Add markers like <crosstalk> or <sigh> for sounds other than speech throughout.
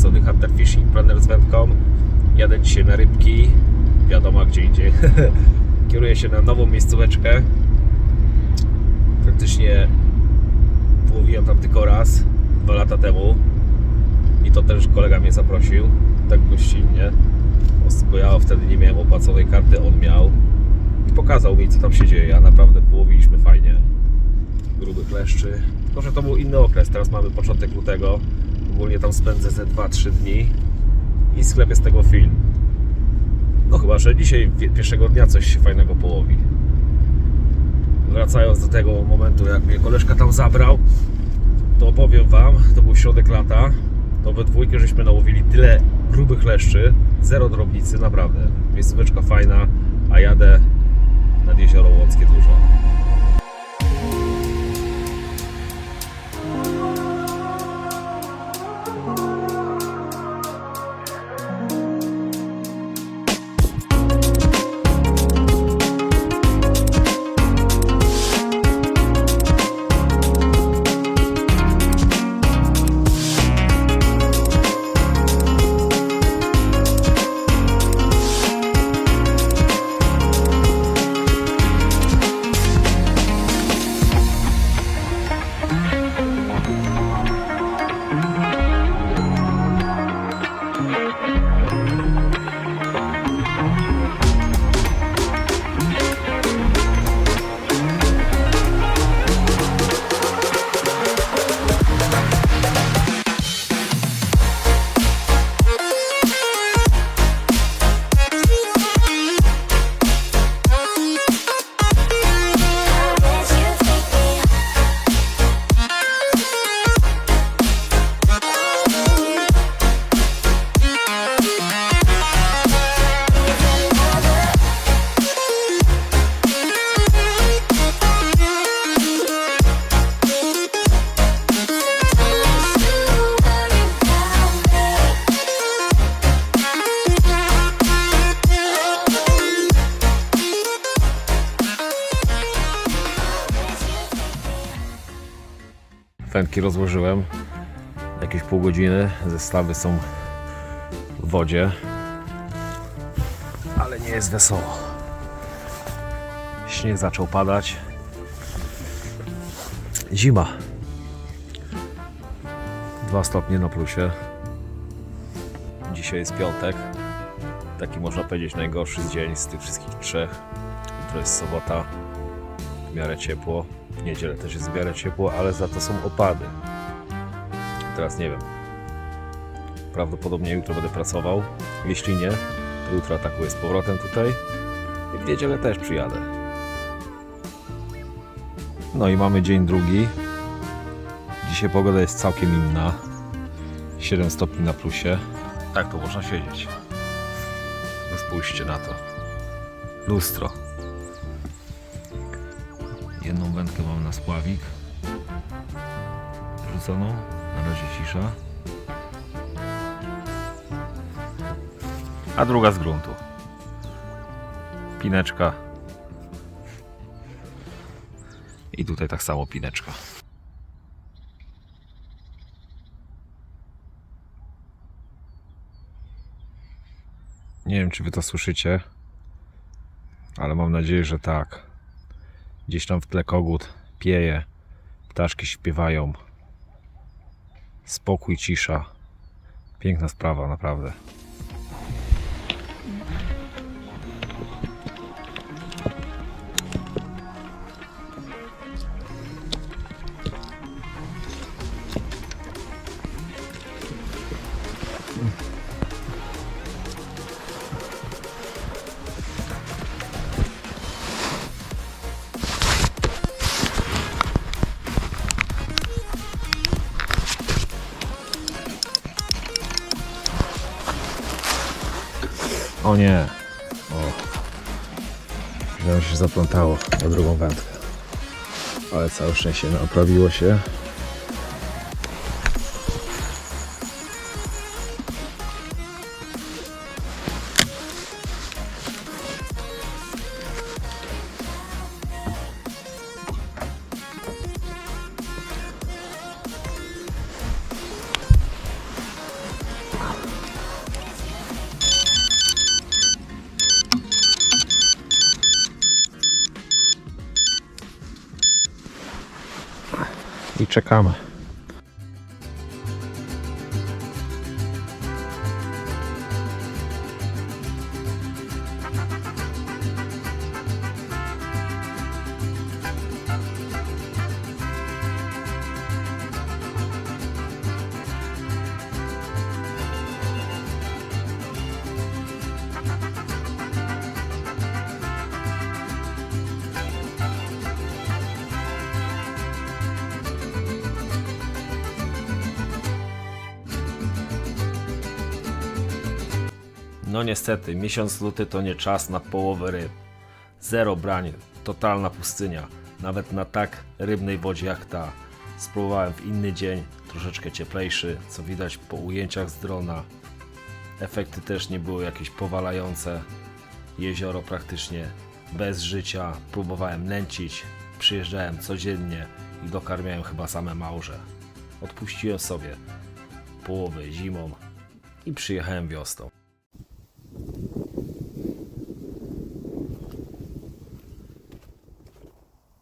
strony Hunter Fishing Planner z wędką. Jadę dzisiaj na rybki. Wiadomo gdzie indziej. <laughs> Kieruję się na nową miejscóweczkę. Praktycznie połowiłem tam tylko raz, dwa lata temu. I to też kolega mnie zaprosił, tak gościnnie. Bo ja wtedy nie miałem opłaconej karty, on miał. I pokazał mi, co tam się dzieje. A naprawdę połowiliśmy fajnie. Grubych leszczy. Tylko, że to był inny okres. Teraz mamy początek lutego. Ogólnie tam spędzę ze 2-3 dni. I sklepię z tego film. No chyba, że dzisiaj pierwszego dnia coś fajnego połowi. Wracając do tego momentu, jak mnie koleżka tam zabrał, to opowiem Wam, to był środek lata, to we dwójkę żeśmy nałowili tyle grubych leszczy, zero drobnicy, naprawdę. Miejscóweczka fajna, a jadę nad jezioro Łąckie dużo. Wędki rozłożyłem jakieś pół godziny. Zestawy są w wodzie, ale nie jest wesoło. Śnieg zaczął padać. Zima. Dwa stopnie na plusie. Dzisiaj jest piątek. Taki można powiedzieć najgorszy dzień z tych wszystkich trzech. Jutro jest sobota. W miarę ciepło. W niedzielę też jest w miarę ciepło, ale za to są opady. Teraz nie wiem. Prawdopodobnie jutro będę pracował. Jeśli nie, to jutro atakuję z powrotem tutaj. I w niedzielę też przyjadę. No i mamy dzień drugi. Dzisiaj pogoda jest całkiem inna. 7 stopni na plusie. Tak to można siedzieć. No spójrzcie na to. Lustro. Jedną wędkę mam na spławik. Rzuconą. Na razie cisza. A druga z gruntu. Pineczka. I tutaj tak samo pineczka. Nie wiem, czy wy to słyszycie, ale mam nadzieję, że tak. Gdzieś tam w tle kogut pieje, ptaszki śpiewają. Spokój, cisza. Piękna sprawa, naprawdę. O nie. O. Źle się zaplątało na drugą wędkę. Ale całe szczęście naprawiło się. I czekamy. No niestety, miesiąc luty to nie czas na połowę ryb. Zero brań, totalna pustynia. Nawet na tak rybnej wodzie jak ta. Spróbowałem w inny dzień, troszeczkę cieplejszy, co widać po ujęciach z drona. Efekty też nie były jakieś powalające. Jezioro praktycznie bez życia. Próbowałem nęcić, przyjeżdżałem codziennie i dokarmiałem chyba same małże. Odpuściłem sobie połowę zimą i przyjechałem wiosną.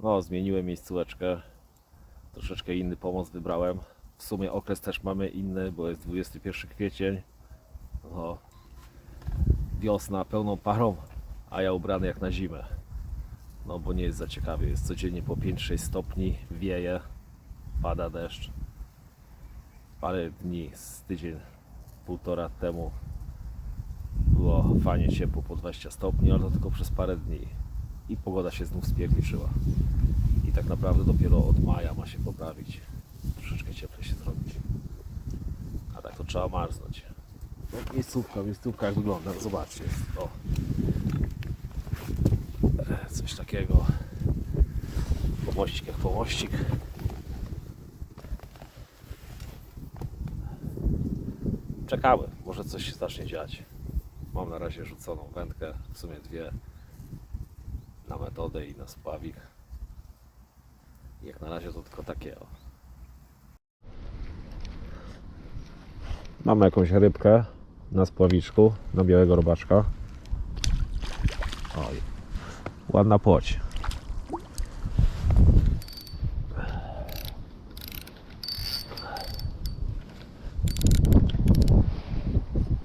No, zmieniłem miejscóweczkę. Troszeczkę inny pomost wybrałem. W sumie okres też mamy inny, bo jest 21 kwiecień. No, wiosna pełną parą, a ja ubrany jak na zimę. No, bo nie jest za ciekawie. Jest codziennie po 5-6 stopni, wieje, pada deszcz. Parę dni, z tydzień, półtora temu było fajnie ciepło po 20 stopni, ale to tylko przez parę dni. I pogoda się znów spierniczyła. I tak naprawdę dopiero od maja ma się poprawić. Troszeczkę cieplej się zrobić. A tak to trzeba marznąć. No, miejscówka, miejscówka jak wygląda, no zobaczcie. O. Coś takiego. Pomościk jak pomościk. Czekamy, może coś się zacznie dziać. Mam na razie rzuconą wędkę, w sumie dwie na metodę i na spławik. Jak na razie to tylko takie o. Mamy jakąś rybkę na spławiczku, na białego robaczka. Oj, ładna płoć.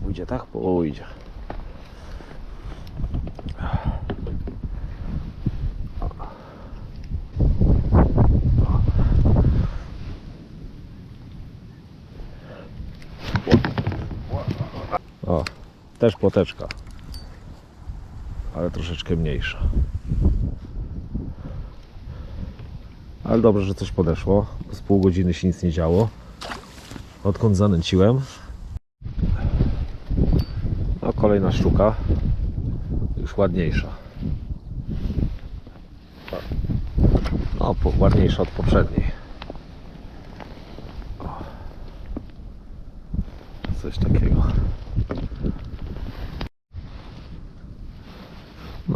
Ujdzie tak? Ujdzie. O, też płoteczka. Ale troszeczkę mniejsza. Ale dobrze, że coś podeszło. Z pół godziny się nic nie działo. Odkąd zanęciłem. No, kolejna sztuka. Już ładniejsza. No, ładniejsza od poprzedniej. Coś takiego.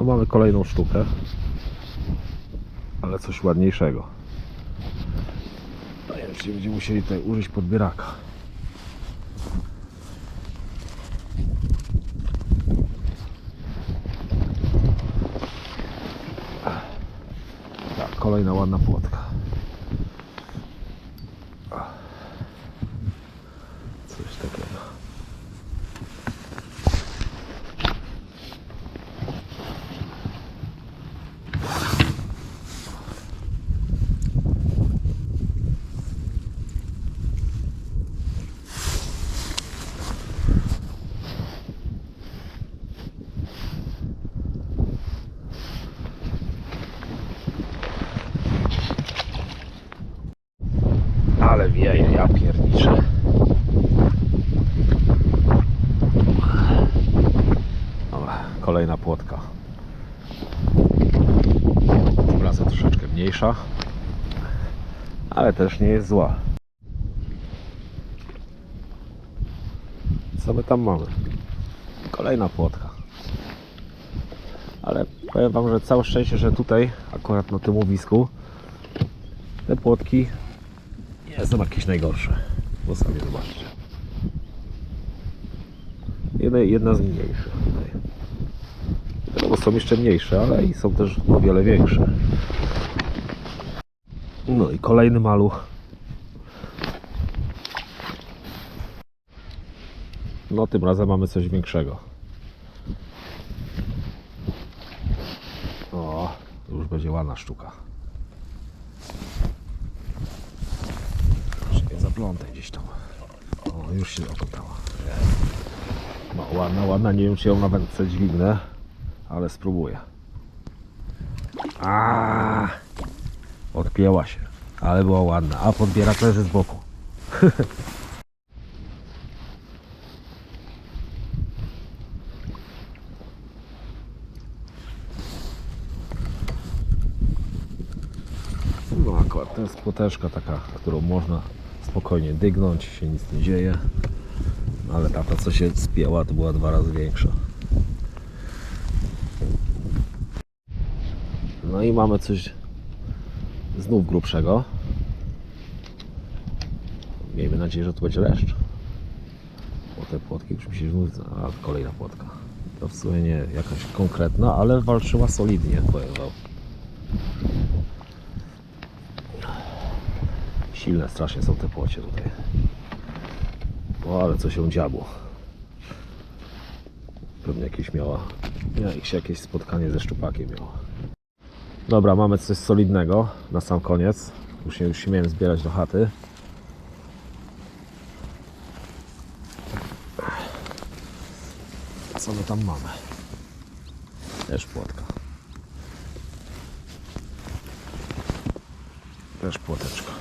Mamy kolejną sztukę. Ale coś ładniejszego. No wiem, czy będziemy musieli tutaj użyć podbieraka. Tak, kolejna ładna płotka. Coś takiego. Ale wieje, ja pierniczę. Dobra, kolejna płotka. Tym razem troszeczkę mniejsza, ale też nie jest zła. Co my tam mamy? Kolejna płotka. Ale powiem Wam, że całe szczęście, że tutaj, akurat na tym łowisku, te płotki nie są jakieś najgorsze. Bo sami zobaczcie. Jedna, jedna z mniejszych tutaj. Wiadomo, są jeszcze mniejsze, ale i są też o wiele większe. No i kolejny maluch. No tym razem mamy coś większego. O, już będzie ładna sztuka. Czekaj, zaplątę gdzieś tam. O, już się opętała. No ładna, ładna, nie wiem czy ją na wędce dźwignę, ale spróbuję. Aaaa! Odpięła się, ale była ładna. A podbierak leży z boku. <laughs> No akurat to jest płoteczka taka, którą można spokojnie dygnąć, się nic nie dzieje. Ale ta, co się spięła, to była dwa razy większa. No i mamy coś znów grubszego. Miejmy nadzieję, że to będzie leszcz. Bo te płotki już mi się znów... A, kolejna płotka. To w sumie nie jakaś konkretna, ale walczyła solidnie, powiem wam. Silne strasznie są te płocie tutaj. O, ale co się dziabło. Pewnie jakieś miała, jakieś, jakieś spotkanie ze szczupakiem miała. Dobra, mamy coś solidnego na sam koniec. Już się już się miałem zbierać do chaty. Co my tam mamy? Też płotka. Też płoteczka.